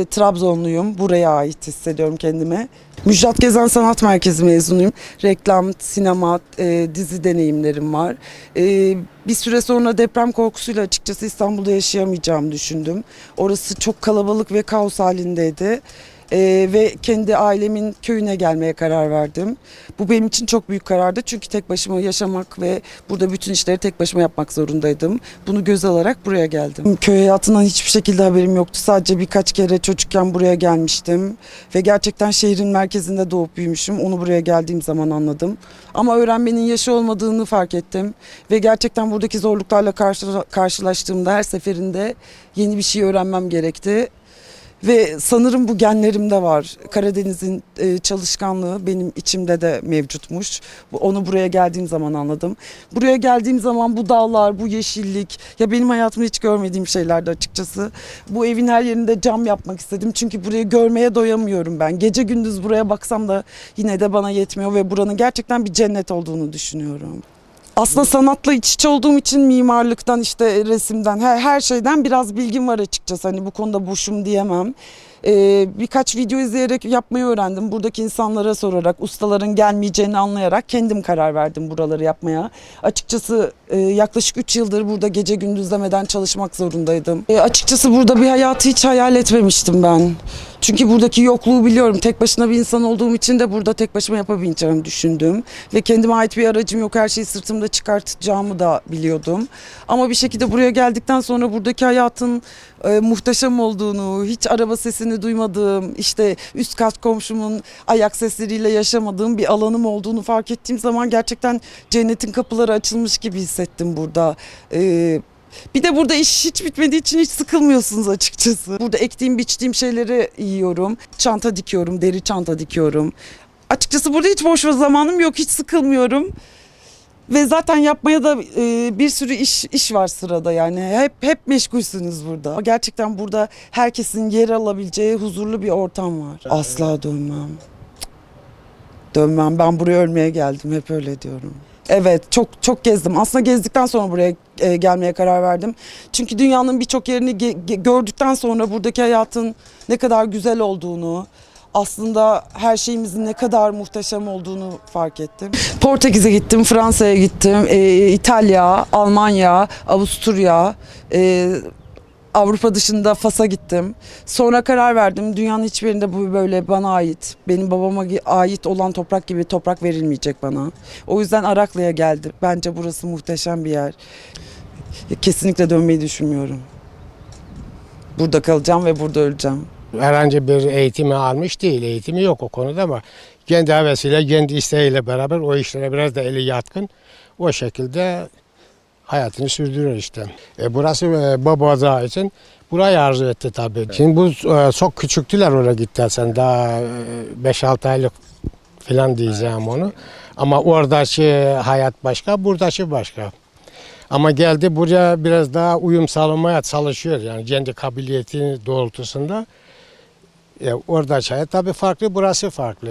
E, Trabzonluyum. Buraya ait hissediyorum kendimi. Müjdat Gezen Sanat Merkezi mezunuyum. Reklam, sinema, e, dizi deneyimlerim var. E, bir süre sonra deprem korkusuyla açıkçası İstanbul'da yaşayamayacağımı düşündüm. Orası çok kalabalık ve kaos halindeydi. E, ve kendi ailemin köyüne gelmeye karar verdim. Bu benim için çok büyük karardı çünkü tek başıma yaşamak ve burada bütün işleri tek başıma yapmak zorundaydım. Bunu göz alarak buraya geldim. Köy hayatından hiçbir şekilde haberim yoktu. Sadece birkaç kere çocukken buraya gelmiştim ve gerçekten şehrin merkezinde doğup büyümüşüm. Onu buraya geldiğim zaman anladım. Ama öğrenmenin yaşı olmadığını fark ettim ve gerçekten buradaki zorluklarla karşı- karşılaştığımda her seferinde yeni bir şey öğrenmem gerekti. Ve sanırım bu genlerimde var. Karadeniz'in e, çalışkanlığı benim içimde de mevcutmuş. Onu buraya geldiğim zaman anladım. Buraya geldiğim zaman bu dağlar, bu yeşillik ya benim hayatımda hiç görmediğim şeylerdi açıkçası. Bu evin her yerinde cam yapmak istedim. Çünkü burayı görmeye doyamıyorum ben. Gece gündüz buraya baksam da yine de bana yetmiyor ve buranın gerçekten bir cennet olduğunu düşünüyorum. Aslında sanatla iç içe olduğum için mimarlıktan işte resimden her, her şeyden biraz bilgim var açıkçası. Hani bu konuda boşum diyemem. Ee, birkaç video izleyerek yapmayı öğrendim. Buradaki insanlara sorarak, ustaların gelmeyeceğini anlayarak kendim karar verdim buraları yapmaya. Açıkçası e, yaklaşık 3 yıldır burada gece gündüz demeden çalışmak zorundaydım. E, açıkçası burada bir hayatı hiç hayal etmemiştim ben. Çünkü buradaki yokluğu biliyorum. Tek başına bir insan olduğum için de burada tek başıma yapabileceğimi düşündüm. Ve kendime ait bir aracım yok. Her şeyi sırtımda çıkartacağımı da biliyordum. Ama bir şekilde buraya geldikten sonra buradaki hayatın e, muhteşem olduğunu, hiç araba sesini duymadığım, işte üst kat komşumun ayak sesleriyle yaşamadığım bir alanım olduğunu fark ettiğim zaman gerçekten cennetin kapıları açılmış gibi hissettim burada. E, bir de burada iş hiç bitmediği için hiç sıkılmıyorsunuz açıkçası. Burada ektiğim, biçtiğim şeyleri yiyorum. Çanta dikiyorum, deri çanta dikiyorum. Açıkçası burada hiç boş zamanım yok, hiç sıkılmıyorum. Ve zaten yapmaya da e, bir sürü iş iş var sırada yani. Hep hep meşgulsünüz burada. Gerçekten burada herkesin yer alabileceği huzurlu bir ortam var. Asla dönmem. Dönmem. Ben buraya ölmeye geldim. Hep öyle diyorum. Evet çok çok gezdim. Aslında gezdikten sonra buraya e, gelmeye karar verdim. Çünkü dünyanın birçok yerini ge- ge- gördükten sonra buradaki hayatın ne kadar güzel olduğunu, aslında her şeyimizin ne kadar muhteşem olduğunu fark ettim. Portekiz'e gittim, Fransa'ya gittim, e, İtalya, Almanya, Avusturya, e, Avrupa dışında Fas'a gittim. Sonra karar verdim. Dünyanın hiçbir yerinde bu böyle bana ait, benim babama ait olan toprak gibi toprak verilmeyecek bana. O yüzden Araklı'ya geldim. Bence burası muhteşem bir yer. Kesinlikle dönmeyi düşünmüyorum. Burada kalacağım ve burada öleceğim. Herhangi bir eğitimi almış değil. Eğitimi yok o konuda ama kendi hevesiyle, kendi isteğiyle beraber o işlere biraz da eli yatkın. O şekilde hayatını sürdürüyor işte. E, burası e, Baba'da için burayı arzu etti tabii. Şimdi bu e, çok küçüktüler oraya gittilersen daha 5-6 aylık falan diyeceğim onu. Ama oradaki hayat başka, buradaki başka. Ama geldi buraya biraz daha uyum sağlamaya çalışıyor yani kendi kabiliyeti doğrultusunda. E, oradaki hayat tabii farklı, burası farklı.